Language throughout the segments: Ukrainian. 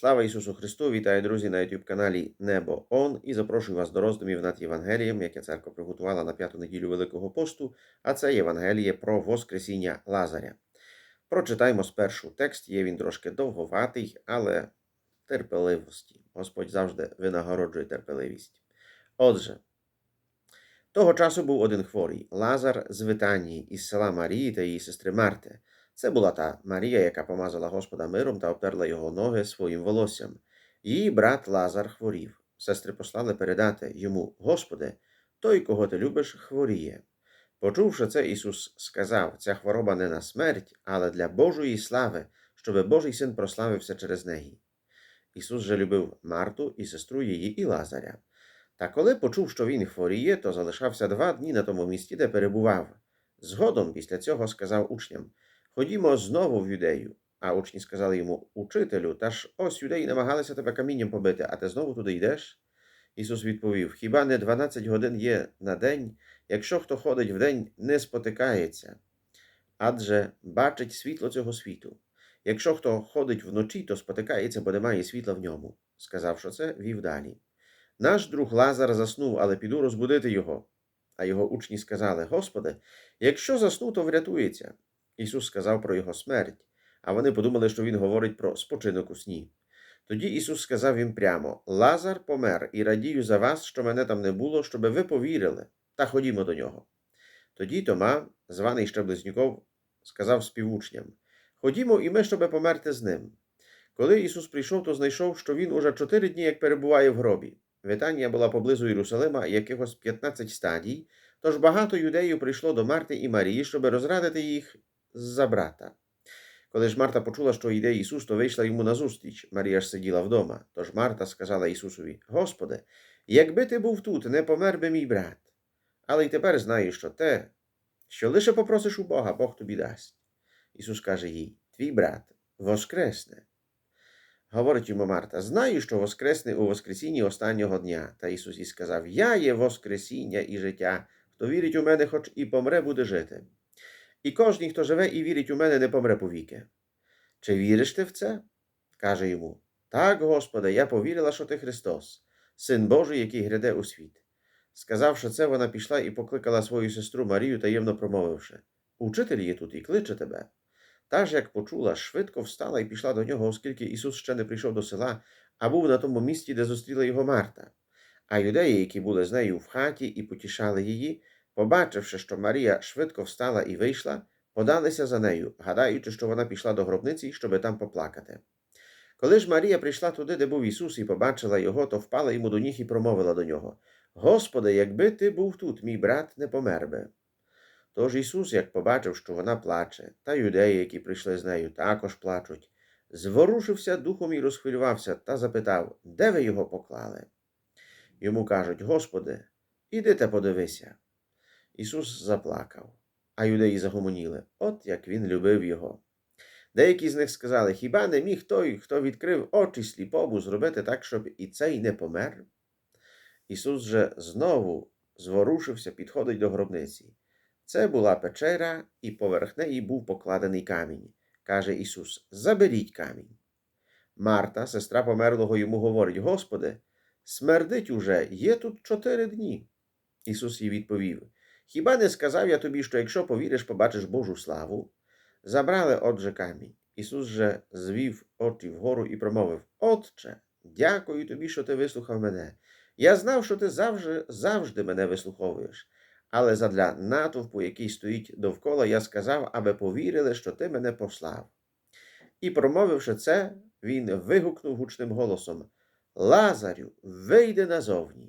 Слава Ісусу Христу! Вітаю, друзі, на youtube каналі Небо Он і запрошую вас до роздумів над Євангелієм, яке церква приготувала на п'яту неділю Великого посту, а це Євангеліє про Воскресіння Лазаря. Прочитаємо спершу текст, є він трошки довговатий, але терпеливості. Господь завжди винагороджує терпеливість. Отже, того часу був один хворий Лазар з Витанії із села Марії та її сестри Марти. Це була та Марія, яка помазала Господа миром та обтерла його ноги своїм волоссям. Її брат Лазар хворів. Сестри послали передати йому, Господи, той, кого ти любиш, хворіє. Почувши це, Ісус сказав: ця хвороба не на смерть, але для Божої слави, щоби Божий син прославився через неї. Ісус же любив Марту і сестру її і Лазаря. Та коли почув, що він хворіє, то залишався два дні на тому місці, де перебував. Згодом після цього сказав учням Ходімо знову в юдею. А учні сказали йому Учителю, та ж ось юдеї намагалися тебе камінням побити, а ти знову туди йдеш? Ісус відповів Хіба не 12 годин є на день, якщо хто ходить вдень, не спотикається, адже бачить світло цього світу. Якщо хто ходить вночі, то спотикається, бо немає світла в ньому. Сказавши це, вів далі. Наш друг Лазар заснув, але піду розбудити його. А його учні сказали Господи, якщо заснув, то врятується. Ісус сказав про його смерть, а вони подумали, що Він говорить про спочинок у сні. Тоді Ісус сказав їм прямо: Лазар помер, і радію за вас, що мене там не було, щоби ви повірили, та ходімо до нього. Тоді Тома, званий ще Близнюков, сказав співучням: Ходімо, і ми, щоби померти з ним. Коли Ісус прийшов, то знайшов, що Він уже чотири дні як перебуває в гробі. Витанія була поблизу Єрусалима якихось 15 стадій, тож багато юдеїв прийшло до Марти і Марії, щоб розрадити їх за брата. Коли ж Марта почула, що йде Ісус, то вийшла йому назустріч. Марія ж сиділа вдома. Тож Марта сказала Ісусові: Господи, якби ти був тут, не помер би мій брат. Але й тепер знаю, що те, що лише попросиш у Бога, Бог тобі дасть. Ісус каже їй: Твій брат воскресне. Говорить йому Марта: Знаю, що воскресне у Воскресінні останнього дня. Та Ісус їй сказав: Я є Воскресіння і життя. Хто вірить у мене, хоч і помре, буде жити. І кожний, хто живе і вірить у мене, не помре повіки. Чи віриш ти в це? каже йому. Так, Господи, я повірила, що ти Христос, Син Божий, який гряде у світ. Сказавши це, вона пішла і покликала свою сестру Марію, таємно промовивши Учитель є тут і кличе тебе. Та ж, як почула, швидко встала і пішла до нього, оскільки Ісус ще не прийшов до села, а був на тому місці, де зустріла його Марта. А юдеї, які були з нею в хаті і потішали її, Побачивши, що Марія швидко встала і вийшла, подалися за нею, гадаючи, що вона пішла до гробниці, щоби там поплакати. Коли ж Марія прийшла туди, де був Ісус, і побачила його, то впала йому до ніг і промовила до нього Господи, якби ти був тут, мій брат не помер би. Тож Ісус, як побачив, що вона плаче, та юдеї, які прийшли з нею, також плачуть, зворушився духом і розхвилювався та запитав, де ви його поклали? Йому кажуть Господи, іди та подивися. Ісус заплакав, а юдеї загомоніли, от як він любив його. Деякі з них сказали хіба не міг той, хто відкрив очі сліпому, зробити так, щоб і цей не помер? Ісус же знову зворушився, підходить до гробниці. Це була печера, і поверх неї був покладений камінь. Каже Ісус: Заберіть камінь. Марта, сестра померлого, йому говорить: Господи, смердить уже, є тут чотири дні. Ісус їй відповів. Хіба не сказав я тобі, що якщо повіриш, побачиш Божу славу? Забрали, отже, камінь. Ісус же звів очі вгору і промовив: Отче, дякую тобі, що ти вислухав мене. Я знав, що ти завжди, завжди мене вислуховуєш. Але задля натовпу, який стоїть довкола, я сказав, аби повірили, що ти мене послав. І, промовивши це, він вигукнув гучним голосом: Лазарю, вийди назовні.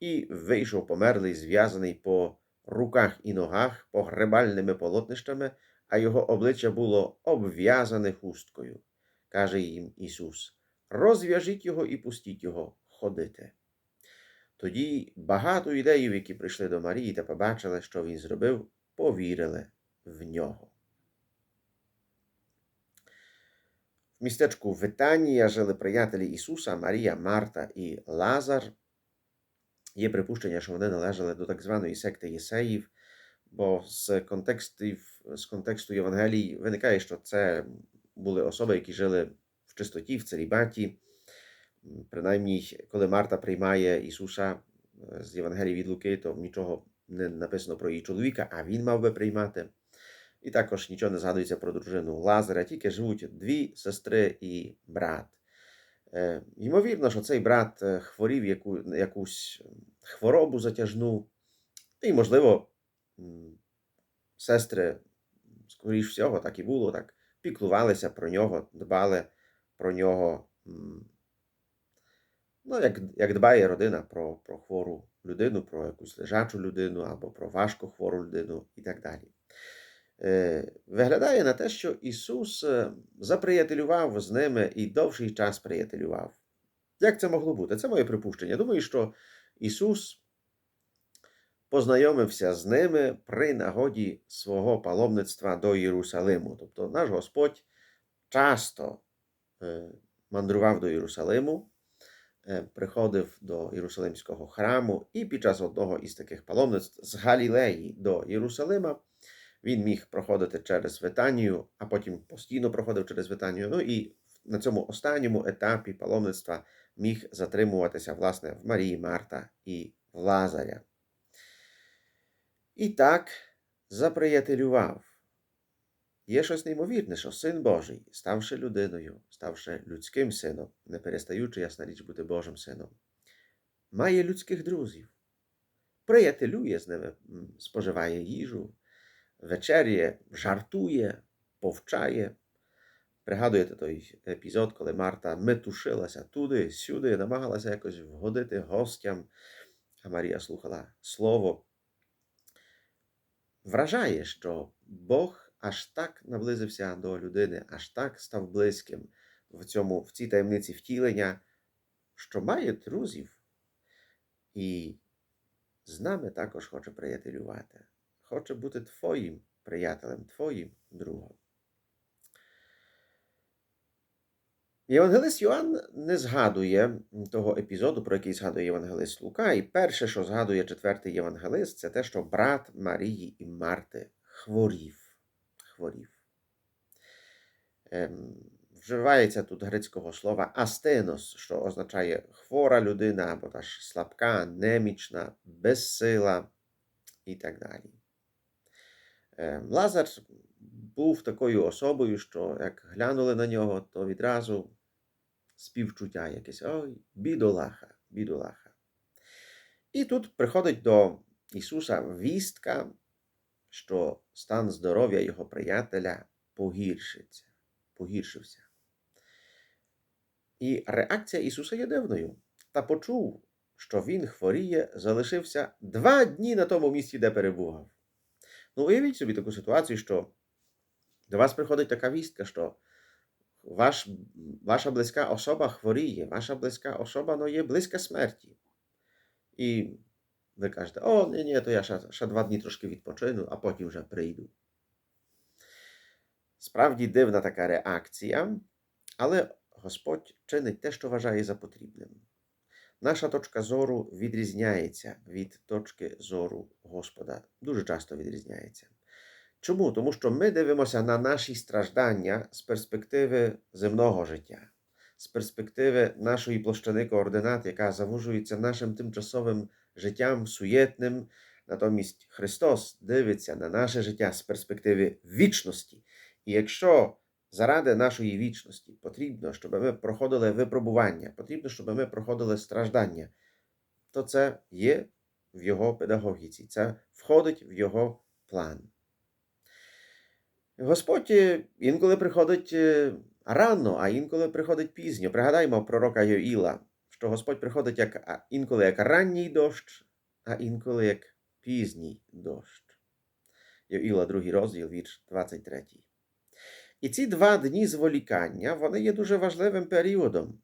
І вийшов померлий, зв'язаний по руках і ногах погребальними полотнищами, а його обличчя було обв'язане хусткою. Каже їм Ісус: Розв'яжіть його і пустіть його ходити. Тоді багато юдеїв, які прийшли до Марії та побачили, що він зробив, повірили в нього. В містечку Витанія жили приятелі Ісуса, Марія, Марта і Лазар. Є припущення, що вони належали до так званої секти Єсеїв, бо з з контексту Євангелій виникає, що це були особи, які жили в чистоті, в целібаті. Принаймні, коли Марта приймає Ісуса е, з Євангелії від Луки, то нічого не написано про її чоловіка, а він мав би приймати. І також нічого не згадується про дружину Лазаря, тільки живуть дві сестри і брат. Е, Ймовірно, що цей брат е, хворів яку, якусь хворобу затяжну, і, можливо, сестри, скоріш всього, так і було, так піклувалися про нього, дбали про нього. Ну, як, як дбає родина про, про хвору людину, про якусь лежачу людину або про важко хвору людину і так далі. Е, Виглядає на те, що Ісус е, заприятелював з ними і довший час приятелював. Як це могло бути? Це моє припущення. Думаю, що Ісус познайомився з ними при нагоді свого паломництва до Єрусалиму. Тобто наш Господь часто е, мандрував до Єрусалиму, приходив до Єрусалимського храму, і під час одного із таких паломництв з Галілеї до Єрусалима він міг проходити через Витанію, а потім постійно проходив через Витанію. Ну і на цьому останньому етапі паломництва міг затримуватися власне в Марії Марта і в Лазаря. І так заприятелював. Є щось неймовірне, що син Божий, ставши людиною, ставши людським сином, не перестаючи, ясна річ, бути Божим сином, має людських друзів, приятелює з ними, споживає їжу, вечеряє, жартує, повчає. Пригадуєте той епізод, коли Марта метушилася туди, сюди, намагалася якось вгодити гостям, а Марія слухала слово. Вражає, що Бог аж так наблизився до людини, аж так став близьким в, цьому, в цій таємниці втілення, що має друзів. І з нами також хоче приятелювати хоче бути Твоїм приятелем, Твоїм другом. Євангелист Йоанн не згадує того епізоду, про який згадує Євангелист Лука. І перше, що згадує четвертий євангелист, це те, що брат Марії і Марти хворів. хворів. Ем, вживається тут грецького слова астенос, що означає хвора людина або та ж слабка, немічна, безсила і так далі. Е, Лазар був такою особою, що як глянули на нього, то відразу співчуття якесь. Ой, бідолаха, бідолаха. І тут приходить до Ісуса вістка, що стан здоров'я його приятеля погіршиться, погіршився. І реакція Ісуса є дивною. Та почув, що Він хворіє, залишився два дні на тому місці, де перебував. Ну, уявіть собі таку ситуацію, що до вас приходить така вістка, що ваш, ваша близька особа хворіє, ваша близька особа ну, є близька смерті. І ви кажете, о, ні, ні, то я ще, ще два дні трошки відпочину, а потім вже прийду. Справді дивна така реакція, але Господь чинить те, що вважає за потрібним. Наша точка зору відрізняється від точки зору Господа. Дуже часто відрізняється. Чому? Тому що ми дивимося на наші страждання з перспективи земного життя, з перспективи нашої площини координат, яка завужується нашим тимчасовим життям суєтним. Натомість Христос дивиться на наше життя з перспективи вічності. І якщо заради нашої вічності потрібно, щоб ми проходили випробування, потрібно, щоб ми проходили страждання, то це є в його педагогіці, це входить в його план. Господь інколи приходить рано, а інколи приходить пізньо. Пригадаймо пророка Йоїла, що Господь приходить як, інколи як ранній дощ, а інколи як пізній дощ. Йоїла, другий розділ, вірш 23. І ці два дні зволікання вони є дуже важливим періодом.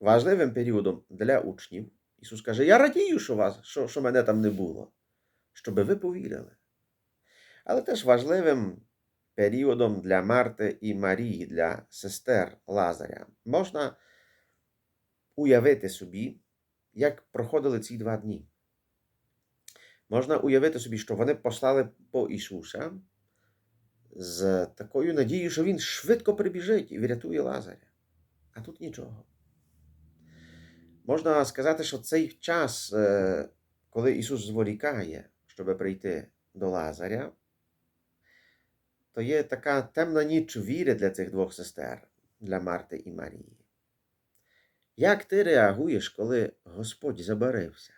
Важливим періодом для учнів. Ісус каже: Я радію, що вас, що, що мене там не було, щоб ви повірили. Але теж важливим періодом для Марти і Марії, для сестер Лазаря. Можна уявити собі, як проходили ці два дні. Можна уявити собі, що вони послали по Ісуса з такою надією, що він швидко прибіжить і врятує Лазаря. а тут нічого. Можна сказати, що цей час, е, коли Ісус зволікає, щоб прийти до Лазаря, то є така темна ніч віри для цих двох сестер, для Марти і Марії. Як ти реагуєш, коли Господь забарився?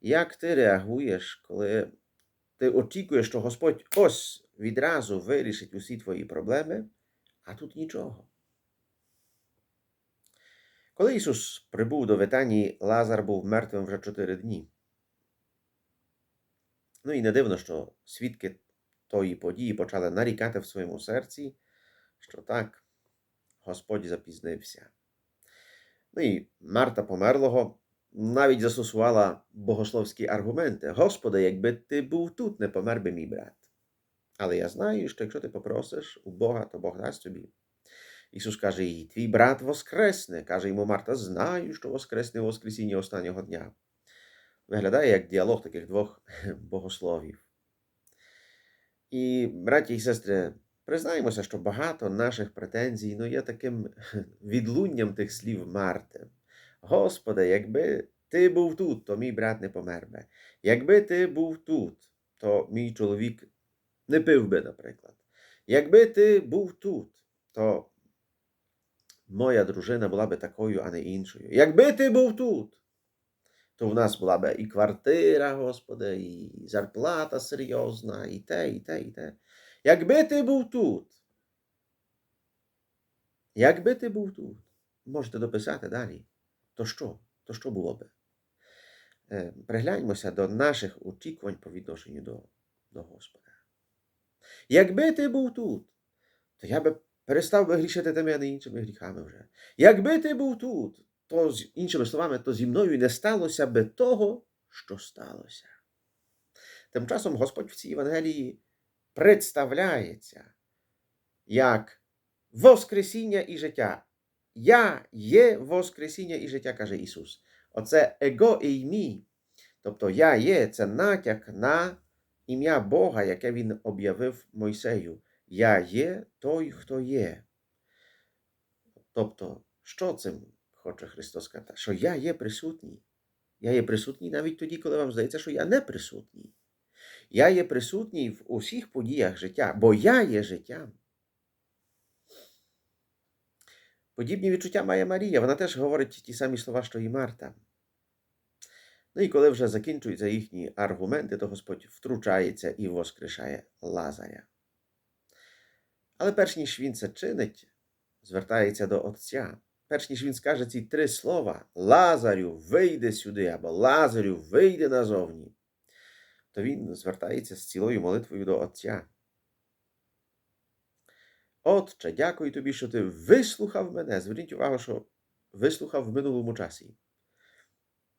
Як ти реагуєш, коли ти очікуєш, що Господь ось відразу вирішить усі твої проблеми, а тут нічого? Коли Ісус прибув до Витанії, Лазар був мертвим вже чотири дні. Ну і не дивно, що свідки тої події почали нарікати в своєму серці, що так, Господь запізнився. Ну і Марта померлого навіть застосувала богословські аргументи. Господи, якби ти був тут, не помер би мій брат. Але я знаю, що якщо ти попросиш у Бога, то Бог дасть тобі. Ісус каже їй, твій брат воскресне. Каже йому Марта, знаю, що воскресне Воскресіння останнього дня. Виглядає як діалог таких двох богословів. І, браті і сестри, признаємося, що багато наших претензій ну, є таким відлунням тих слів Марти. Господи, якби ти був тут, то мій брат не помер би. Якби ти був тут, то мій чоловік не пив би, наприклад. Якби ти був тут, то моя дружина була би такою, а не іншою. Якби ти був тут, то в нас була би і квартира, Господи, і зарплата серйозна, і те, і те, і те. Якби ти був тут, якби ти був тут, можете дописати далі, то що? То що було би? Е, Пригляньмося до наших очікувань по відношенню до, до Господа. Якби ти був тут, то я би перестав би грішити тими, а не іншими гріхами вже. Якби ти був тут, то з іншими словами, то зі мною не сталося би того, що сталося. Тим часом Господь в цій Євангелії представляється як Воскресіння і життя. Я є Воскресіння і життя, каже Ісус. Оце его і мій. Тобто я є це натяк на ім'я Бога, яке Він об'явив Мойсею. Я є той, хто є. Тобто, що цим хоче Христос сказати? Що я є присутній. Я є присутній навіть тоді, коли вам здається, що я не присутній. Я є присутній в усіх подіях життя, бо я є життям. Подібні відчуття має Марія. Вона теж говорить ті самі слова, що і Марта. Ну і коли вже закінчуються їхні аргументи, то Господь втручається і воскрешає Лазаря. Але перш ніж він це чинить, звертається до Отця. Перш ніж він скаже ці три слова Лазарю, вийди сюди, або Лазарю, вийди назовні, то він звертається з цілою молитвою до Отця. Отче, дякую тобі, що ти вислухав мене. Зверніть увагу, що вислухав в минулому часі.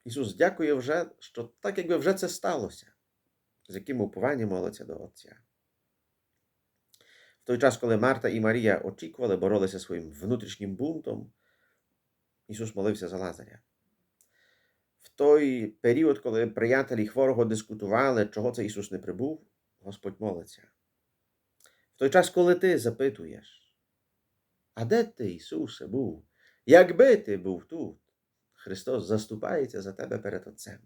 Ісус дякує вже, що так якби вже це сталося, з яким упованням молиться до Отця. В той час, коли Марта і Марія очікували, боролися своїм внутрішнім бунтом, Ісус молився за Лазаря. В той період, коли приятелі хворого дискутували, чого це Ісус не прибув, Господь молиться. Той час, коли ти запитуєш, а де ти, Ісусе, був? Якби ти був тут, Христос заступається за тебе перед Отцем.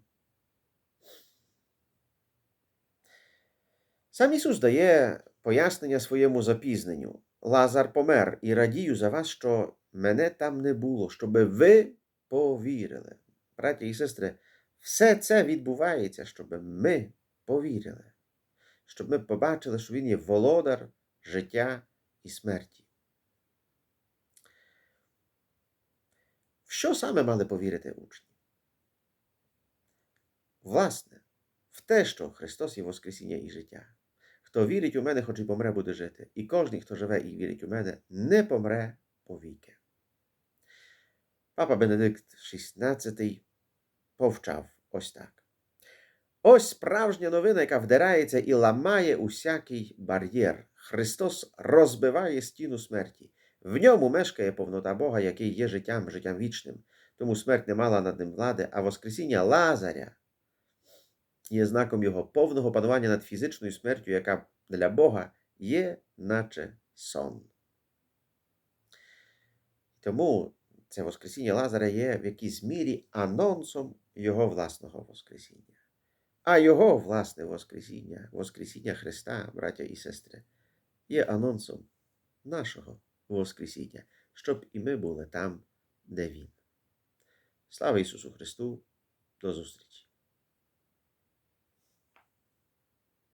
Сам Ісус дає пояснення своєму запізненню. Лазар помер і радію за вас, що мене там не було, щоби ви повірили. Браті і сестри, все це відбувається, щоб ми повірили, щоб ми побачили, що Він є володар життя і смерті. В що саме мали повірити учні? Власне, в те, що Христос є Воскресіння і життя. Хто вірить у мене, хоч і помре, буде жити. І кожен, хто живе і вірить у мене, не помре повіки. Папа Бенедикт XVI повчав ось так. Ось справжня новина, яка вдирається і ламає усякий бар'єр. Христос розбиває стіну смерті. В ньому мешкає повнота Бога, який є життям, життям вічним. Тому смерть не мала над ним влади, а Воскресіння Лазаря є знаком його повного панування над фізичною смертю, яка для Бога є, наче сон. Тому це Воскресіння Лазаря є в якійсь мірі анонсом Його власного Воскресіння. А Його власне Воскресіння, Воскресіння Христа, браття і сестри, є анонсом нашого Воскресіння, щоб і ми були там, де Він. Слава Ісусу Христу! До зустрічі!